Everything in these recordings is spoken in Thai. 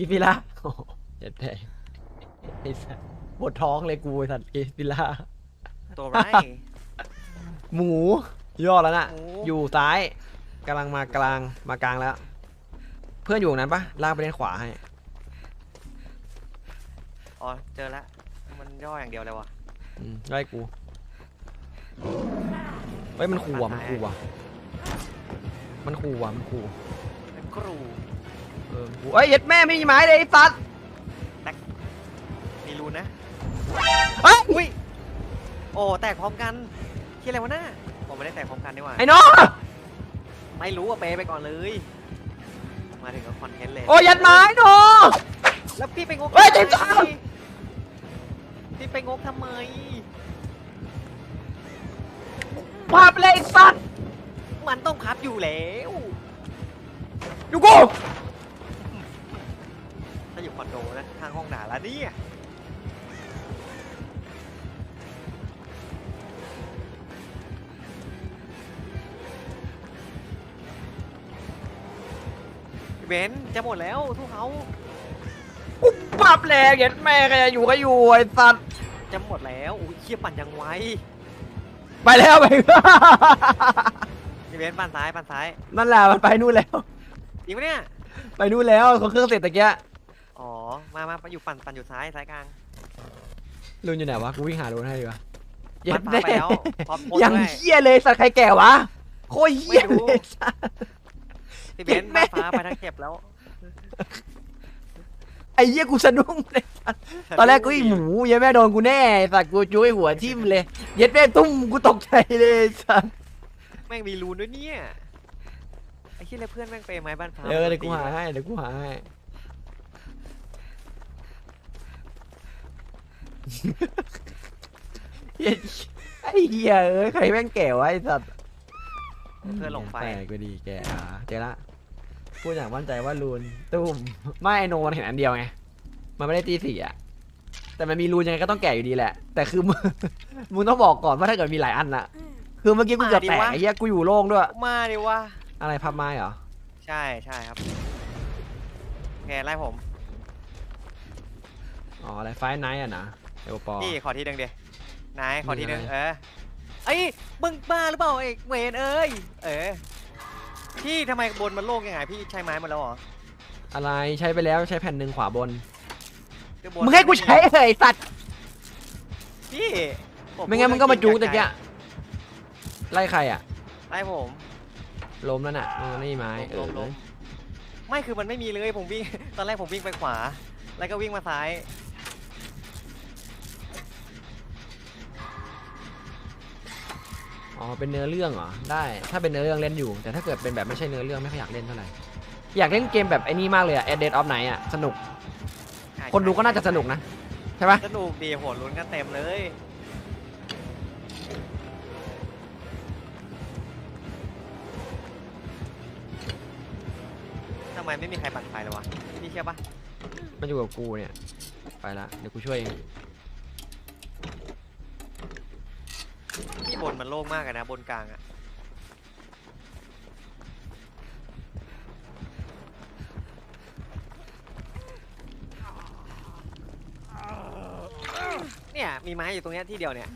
กินฟิล่าโอ้โหเจ็ดแท้ไอ้สัสปวดท้องเลยกูไอ้สัตว์กินฟิล่า ตัวไร หมูย่อแล้วน่ะ หมู อยู่ซ้ายกำลังมากลางมากลางแล้ว เพื่อนอยู่ตรงนั้นปะลากไปเล่นขวาให้ อ๋อ เจอแล้ว มันย่ออย่างเดียวเลยวะ อืมไล่กูเฮ้ยมันขู่อะมันขู่อะมันขู่อะมันขู่ เป็นครูเออขู่เอ้ยเย็ดแม่ไม่มีไม้เลยไอ้สัตว์มีรูนนะเฮ้ยอุ้ยโอ้แตกพร้อมกันคิดอะไรวะน่าผมไม่ได้แตกพร้อมกันนี่หว่าไอ้น้องไม่รู้อะเปย์ไปก่อนเลย มาถึงก็คอนเทนต์เลยโอ้ยยัดไม้โนแล้วพี่ไปงกเฮ้ยทำไมเจ็บจัง พี่ไปงกทำไมภาพเลยไอ้สัตว์มันต้องพับอยู่แล้ว ดูกูถ้า อยู่คอนโดนะทางห้องหนาแล้วเนี่ยพี่เบนซ์จะหมดแล้วทุกเขากูภาพแรงเย็ดแม่ก็จะอยู่ก็อยู่ไอ้สัตว์จะหมดแล้วอุ้ยเคียปั่นยังไวไปแล้วไปพี่เบนซ์ปั่นซ้ายปั่นซ้ายนั่นแหละมันไปนู่นแล้วจริงปะเนี่ยไปนู่นแล้วเขาเครื่องเสร็จตะเกีย อ๋อมามาอยู่ปั่นปั่นอยู่ซ้ายซ้ายกลางลุนอยู่ไหนวะกูวิ่งหาลุนให้ดีกว่าเย็มัดนพาแม่ไปแล้วพร้อมโพสต์ยังด้วยเหี้ยเลยสัตว์ใครแก่วะโคตรเหี้ยไม่รู้เลยสัตว์ พี่เบนซ์แม่ มาฟ้าไปทั้งเก็บแล้วไอ้เหี้ยกูสะดุ้งเลยสัตว์ตอนแรกกูอีหมูเย็ดแม่โดนกูแน่ไอ้สัตว์กูจุ้ยหัวทิ่มเลยเย็ดแม่ตุ้มกูตกใจเลยไอ้สัตว์แม่งมีรูนด้วยเนี่ยไอ้ที่เลยเพื่อนแม่งไปไม้บ้านฟ้าเออเดี๋ยวกูหาให้เดี๋ยวกูหาให้ เหี้ยไอ้เหี้ยเอ้ยใครแม่งแก่วะไอ้สัตว์เพื่อนหลงไฟแปลกไปดีแกอะเจอละพูดอย่างมั่นใจว่ารูนตุ้มไม่ไอโนมันเห็นอันเดียวไงมันไม่ได้ตีสี่อะแต่มันมีรูนยังไงก็ต้องแก่อยู่ดีแหละ แต่คือมึงมึงต้องบอกก่อนว่าถ้าเกิดมีหลายอันน่ะคือเมื่อกี้กูเกือบแตกไอ้เหี้ยกูอยู่โล่งด้วย มาดิวะอะไรพับไม้เหรอใช่ใช่ครับโอเคไล่ผม อ๋ออะไรไฟไนท์อะนะ เอลปอ พี่ขอทีหนึ่งเดียนายขอทีหนึ่งมีอะไรเออไอ้ยมึงบ้าหรือเปล่าไอ้เวนเอ้ยเออพี่ทำไมบนมันโล่งยังไงพี่ใช้ไม้หมาแล้วเหรออะไรใช้ไปแล้วใช้แผ่นหนึ่งขวาบน คือบนมึงให้กูใช้เหรอไอ้สัตว์ พี่ผไม่งั้นมึงก็มาจูกตะเกียไล่ใครอะไล่ผมล้มแล้วน่ะมึงไม่มีไม้เอล้อมล้มไม่คือมันไม่มีเลยผมวิ่ง ตอนแรกผมวิ่งไปขวา แล้วก็วิ่งมาซ้าย อ๋อเป็นเนื้อเรื่องเหรอได้ถ้าเป็นเนื้อเรื่องเล่นอยู่ แต่ถ้าเกิดเป็นแบบไม่ใช่เนื้อเรื่องไม่ค่อยอยากเล่นเท่าไหร่อยากเล่นเกมแบบไอ้นี่มากเลยอะ a Dead of Night อะสนุกคนดูก็น่าจะสนุกนะ ใช่ปะสนุกดีโหดลุ้นกันเต็มเลย ทำไมไม่มีใครปั่นไฟเลยวะพี่เชื่อปะมันอยู่กับกูเนี่ย ไปละ เดี๋ยวกูช่วยเอง พี่บนมัน โล่งมากเลยนะบนกลางอะเนี่ย มีไม้อยู่ตรงเนี้ยที่เดียวเนี่ย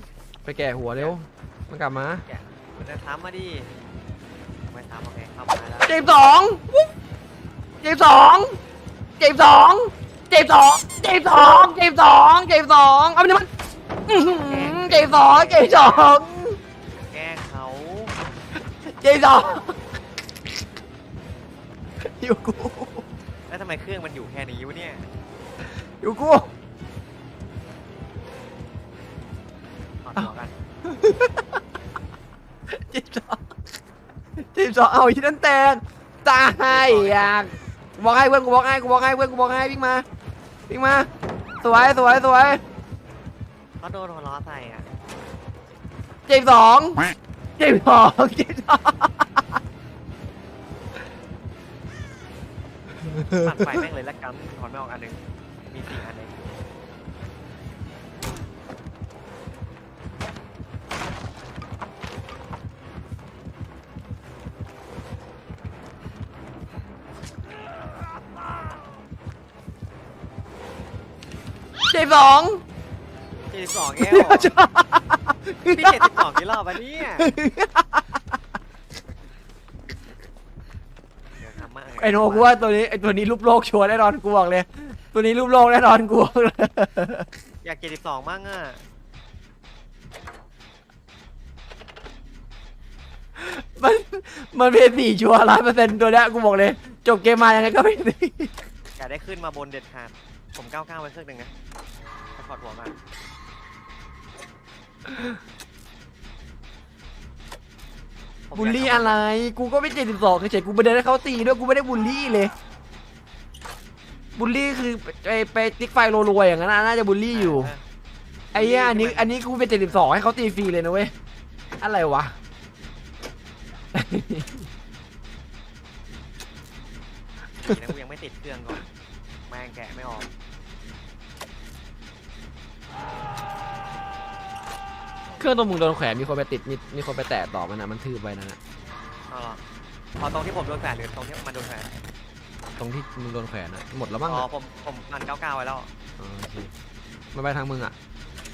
ไปแก่หัวเร็ว มันกลับมามันจะทำมาดิไม่ทำโอเคเข้ามาแล้วเจมส์สองเจมส์สองเจมส์สองเจมส์สองเจมส์สองเจมส์สองเจมส์สองเอาไปดิมันอื้อหือเจมส์สองเจมส์สองแกล้งเขา เจมส์สองอยู่กูแล้วทำไมเครื่องมันอยู่แค่นี้วะเนี่ย อยู่กูถอดหัวกันเจมส์สองเจมส์สองเอาอีนั่นแตกตายอยากกูบอกให้เพื่อนกูบอกให้กูบอกให้เพื่อนกูบอกให้วิ่งมาวิ่งมาสวยสวยสวยเขาโดนหัวล้อใส่อะเจมส์สอง เจมส์สองเจมส์สองปัดไฟแม่งเลยละกันถอนไม่ออกอันหนึงมีสี่อันเองเจ็ดสองเจ็ดสิบสองแก้ว พี่เจ็ดสิบสองกี่รอบวะเนี่ยเดี๋ยวทำมากไอโนกูว่าตัวนี้ไอตัวนี้รูปโลกชัวร์แน่นอนกูบอกเลย ตัวนี้รูปโลกแน่นอนกูบอกเลยอยากเจ็ดสิบสองมั่งอะมันมันเพย์สี่ชัวร์ร้อยเปอร์เซ็นต์ตัวเนี้ยกูบอกเลย จบเกมมายังไงก็ไม่ได้อยากได้ขึ้นมาบนเด็ดขาดผมก้าวก้าวไว้เครื่องหนึ่งนะไปถอดหัวมาผม บูลลี่ยากอะไร กูก็ไม่เจ็ดสิบสองเฉยๆกูไม่ได้ให้เขาตีด้วย กูไม่ได้บูลลี่เลย บูลลี่คือไปไปติ๊กไฟโรยๆอย่างนั้นน่ะน่าจะบูลลี่อยู่เไอ้เหี้ยอันนี้ อันนี้กูเป็นเจ็ดสิบสองให้เขาตีฟรีเลยนะเว้ย อะไรวะ ดีนะกูยังไม่ติดเครื่องก่อนแม่งแกะไม่ออก เครื่องตัวมึงโดนแขวนมีคนไปติดมีมีคนไปแตะต่อมันนะมันทืบไว้นั่นนะเอาเหรอพอตรงที่ผมโดนแขวนหรือตรงที่มันโดนแขวนตรงที่มึงโดนแขวนนะหมดแล้วมั้งอ๋ออะผมผมมันก้าวก้าวไว้แล้ว อ๋อโอเคมันไปทางมึงอะ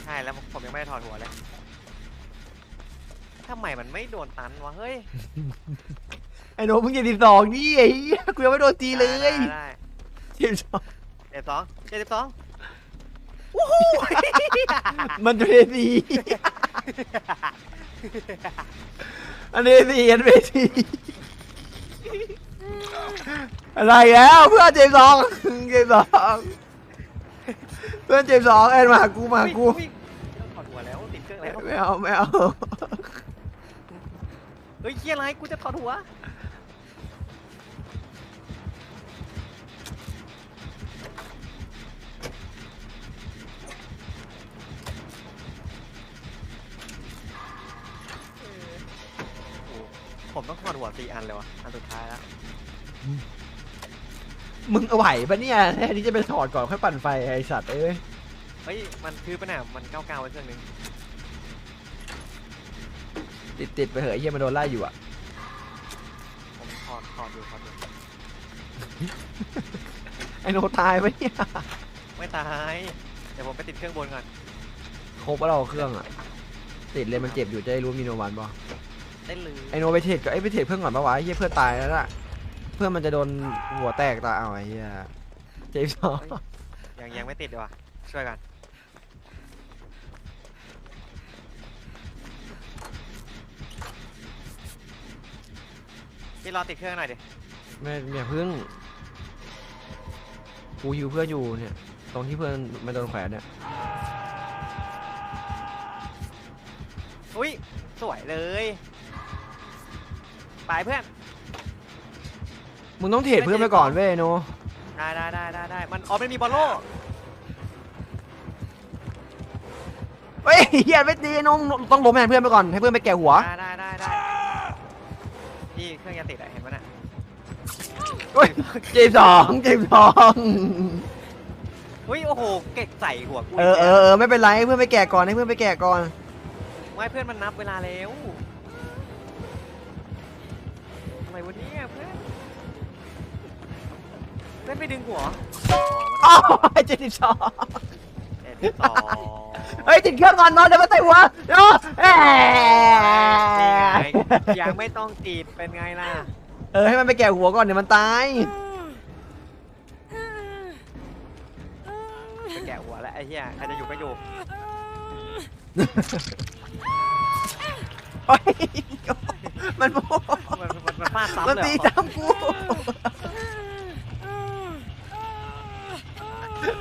ใช่แล้วผมยังไม่ได้ถอดหัวเลยทำไมมันไม่โดนตันวะเฮ้ยไอ้โน้ตมึงเจ็ดสิบสองนี่ไอ้เหี้ยกูยังไม่โดนตีเลยได้ได้เจ็ดสิบสองเจ็ดสองเจ็ดสิบสองมันเวที อันเวทีอันเวทีอะไรแล้วเพื่อนเจ็ดสองเจ็ดสองเพื่อนเจ็ดสองเอ็นมาหากูมาหากูอุ๊ยถอดหัวแล้วติดเครื่องแล้วไม่เอาไม่เอา เฮ้ยเฮียอะไรกูจะถอดหัว ผมต้องถอดหัวสี่อันเลยวะอันสุดท้ายแล้วมึงไหวปะเนี่ยแทนที่จะไปถอดก่อนค่อยปั่นไฟไอสัตว์เอ้ยเฮ้ยมันคือปะเนี่ยมันก้าวก้าวไว้เครื่องนึงติดติดไปเหอะไอ้เหี้ยมันโดนไล่อยู่อะผมถอดถอดอยู่ถอดอยู่ไอโนตายปะเนี่ยไม่ตายเดี๋ยวผมไปติดเครื่องบนก่อนครบแล้วเราเครื่องอะติดเลยมันเจ็บอยู่จะได้รู้มีโนวันป่ะ ได้เลยไอโนไปเทรดกับไอยไปเทรดเพื่อนก่อนปะวะไอ้เหี้ยเพื่อนตายแล้วล่ะ เพื่อนมันจะโดนหัวแตกตายเอาไอ้เหี้ยเจ็บสองยังยังไม่ติดเลยวะช่วยกันพี่รอติดเครื่องหน่อยดิไม่อย่าเพิ่งกูฮิวเพื่อนอยู่เนี่ย ตรงที่เพื่อนมันโดนแขวนเนี่ยอุ้ยสวยเลย ไปเพื่อนมึงต้องเทรดเพื่อนไปก่อนเว้ยไอ้โนได้ได้ได้ได้ได้มันอ๋อมันมีบอลโล่เฮ้ยเฮียไม่ตีไอ้โนมึงต้องล้มแทนเพื่อนไปก่อนให้เพื่อนไปแกะหัวได้ได้ได้ได้พี่เครื่องยาติดอะเห็นปะน่ะเฮ้ยเจ็บสองเจ็บสองอุ้ยโอ้โหเก็กใส่หัวกูเออเออเออไม่เป็นไรให้เพื่อนไปแกะก่อนให้เพื่อนไปแกะก่อน ไม่เพื่อนมันนับเวลาแล้ว ทำไมวันนี้เพื่อนเพื่อนไปดึงหัวอ๋ออ๋อเจ็ดสิบสองมันเอ็ดสองเฮ้ยติดเครื่องก่อนนอนเดี๋ยวมาใส่หัวเนาะเอ้ยยังไม่ต้องติดเป็นไงล่ะ เออให้มันไปแกะหัวก่อนเดี๋ยวมันตายไปแกะหัวแล้วไอ้เหี้ยใครจะอยู่ก็อยู่เฮ้ยมันโม มันมันมันฟาดซ้ำมันเลยตีเหรอซ้ำกู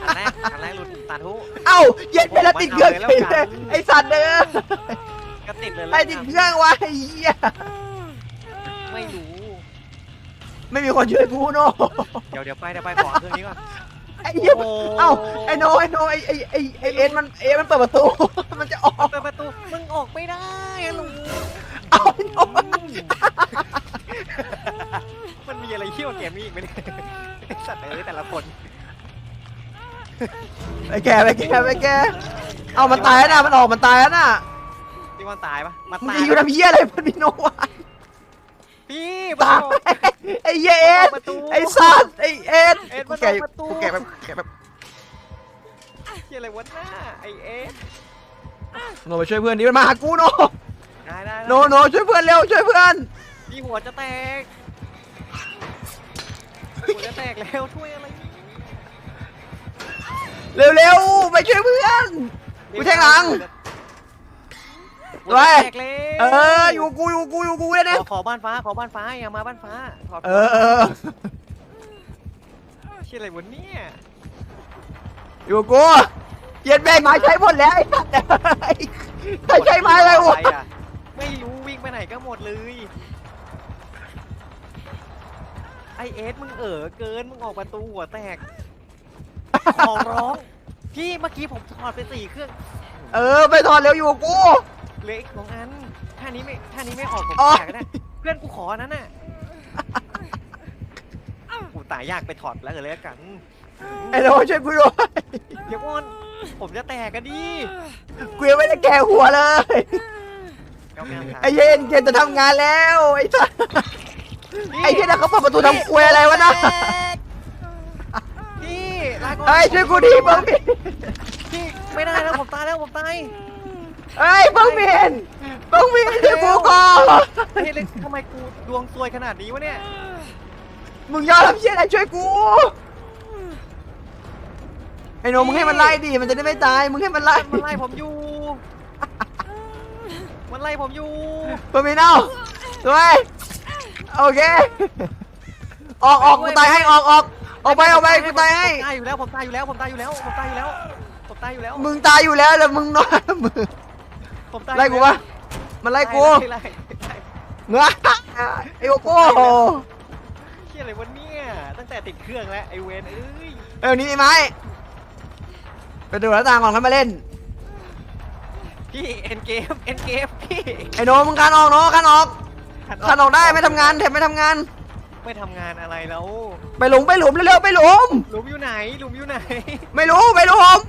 อันแรกอันแรกหลุดตาทุ เอ้าเย็ดไปแล้วติดเครื่องเอาเลยแล้วกันไอสัตว์เด้อก็ติดเลยไอติดเครื่องวะไอ้เหี้ยไม่รู้ ไม่มีคนช่วยกูโนเดี๋ยวเดี๋ยวไปเดี๋ยวไปขอเครื่องนี้ก่อน ไอ้เหี้ยโอ้โห เอ้าไอ้โนไอ้โนไอ้ไอ้ไอ้ไอ้เอ็นมันเอ็นมันเปิดประตู มันจะออกเปิดประตู มึงออกไม่ได้อะลุงเอ้าไอ้โน มันมีอะไรเที่ยวเกมนี้อีกไหมเนี่ยไอ้สัตว์เอ้ยแต่ละคนไปแกไปแกไปแก เอามันตายแล้วนะมันออกมันตายแล้วน่ะที่มันตายปะมามึงตายจะอยู่ทำเหี้ยอะไรมันมีโนวะพี่ตายไอ้เหี้ยเอ็นประตูไอ้สัตว์ไอ้เอ็นเอ็นกูมันแกะออกประตูกูแกะแบบแกะแบบที่อะไรวะหน้าไอเอสโนไปช่วยเพื่อนดิมันมาหากูโนได้ได้โนโนช่วยเพื่อนเร็วช่วยเพื่อน พี่หัวจะแตก หัวจะแตกแล้วช่วยอะไรเร็วเร็วๆไปช่วยเพื่อนกูแทงหลังหัวจะแตกแล้วเอออยู่กูอยู่กูอยู่กูเลยขเนี่ยอขอบ้านฟ้าขอบ้านฟ้าอย่ามาบ้านฟ้าถอดเออเออที่อะไรวะเนี่ยอยู่กูเย็นแม่งไม้ใช้หมดแล้วไอ้สัตว์ใครใช้ไม้อะไรวะอะไม่รู้วิ่งไปไหนก็หมดเลย ไอเอสมึงเอ๋อเกิน มึงออกประตูหัวแตก ขอร้อง พี่เมื่อกี้ผมถอดไปสี่เครื่องเออไปถอดเร็วอยู่กับกูเหลืออีกสองอันท่านี้ไม่ท่านี้ไม่ออกผมอ๋อแตกก็ได้เพื่อนกูขออันนั้นน่ะกูตายยากไปถอดแล้วกันเลยละกันไอ้โนช่วยกูด้วยเดี๋ยวก่อนผมจะแตกกันดิกูยังไม่ได้แก้หัวเลยเก้าเก้าครับไอ้เย็นเย็นจะทำงานแล้วไอ้สัส ไอ้เย็นนะเขาเปิดประตูทำควยอะไรวะนะพี่ลาก่อนเฮ้ยช่วยกูดีบังมินพี่ไม่ได้แล้วผมตายแล้วผมตายเฮ้ยบังมินบังมินช่วยกูก่อนเฮ้ยแล้วทำไมกูดวงซวยขนาดนี้วะเนี่ยมึงยอมทำเชี่ยอะไรช่วยกูไอ้โนมึงให้มันไล่ดิมันจะได้ไม่ตายมึงให้มันไล่มันไล่ผมอยู่ มันไล่ผมอยู่บังมินเอาด้วย โอเค ออกออกกูตายให้ออกออกออกไปออกไปกูตายให้ ผมตายอยู่แล้วผมตายอยู่แล้วผมตายอยู่แล้วผมตายอยู่แล้วผมตายอยู่แล้วมึงตายอยู่แล้วแล้วมึงนอนมึงผมตายไล่กูปะมันไล่กูไล่ไล่ไล่เงื้อไอ้โกโก้เชี่ยอะไรวะเนี่ยตั้งแต่ติดเครื่องแล้วไอเวนเอ้ยเออนี่ไอ้ไม้ไปดูหน้าต่างก่อนค่อยมาเล่นพี่เอ็นเกมเอ็นเกมพี่ไอ้โนมึงคันออกโนคันออก คันออกได้ไม่ทำงานแถมไม่ทำงาน ไม่ทำงานอะไรแล้วไปหลุมไปหลุมเร็วๆไปหลุม หลุมอยู่ไหนหลุมอยู่ไหนไม่รู้ไปหลุม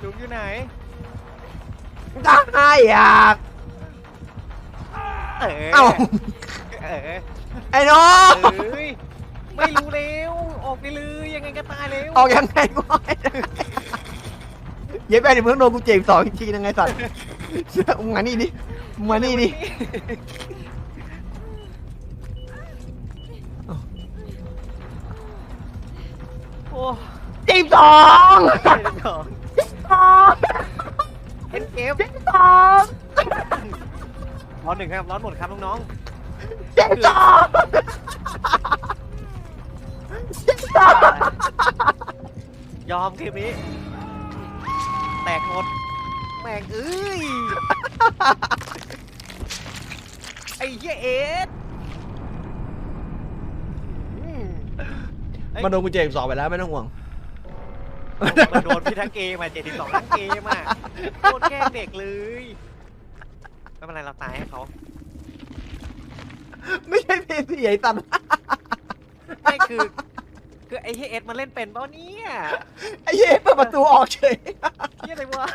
หลุมอยู่ไหนตายอยากเออเอ้าเออไอ้โนเอ้ยไม่รู้แล้วออกไปเลยยังไงก็ตายแล้วออกยังไงวะเย็บไปดิมึงโดนกูเจ็บสองอีกทีนึงไงสัตว์มึงมานี่ดิมึงมานี่ดิ อ้เจ็บสองเจ็บสองสองเอ็นเกมเจ็บสองร้อนหนึ่งครับร้อนหมดครับน้องเจ็บสองเจ็บสองๆยอมคลิปนี้ แตกหมดแม่งเอ้ยไอ้เหี้ยเอสอืม มันโดนกูเจ็บสองไปแล้วไม่ต้องห่วง มันโดนพี่ทั้งเกมอะเจ็ดสิบสองทั้งเกมอะโคตรแกล้งเด็กเลยไม่เป็นไรเราตายให้เขาไม่ใช่เพย์สีไอ้สัตว์ไม่คือ คือไอ้เหี้ยเอสมันเล่นเป็นเปล่าเนี่ยไอ้เหี้ยเปิดประตูออกเฉยเหี้ยอะไรวะ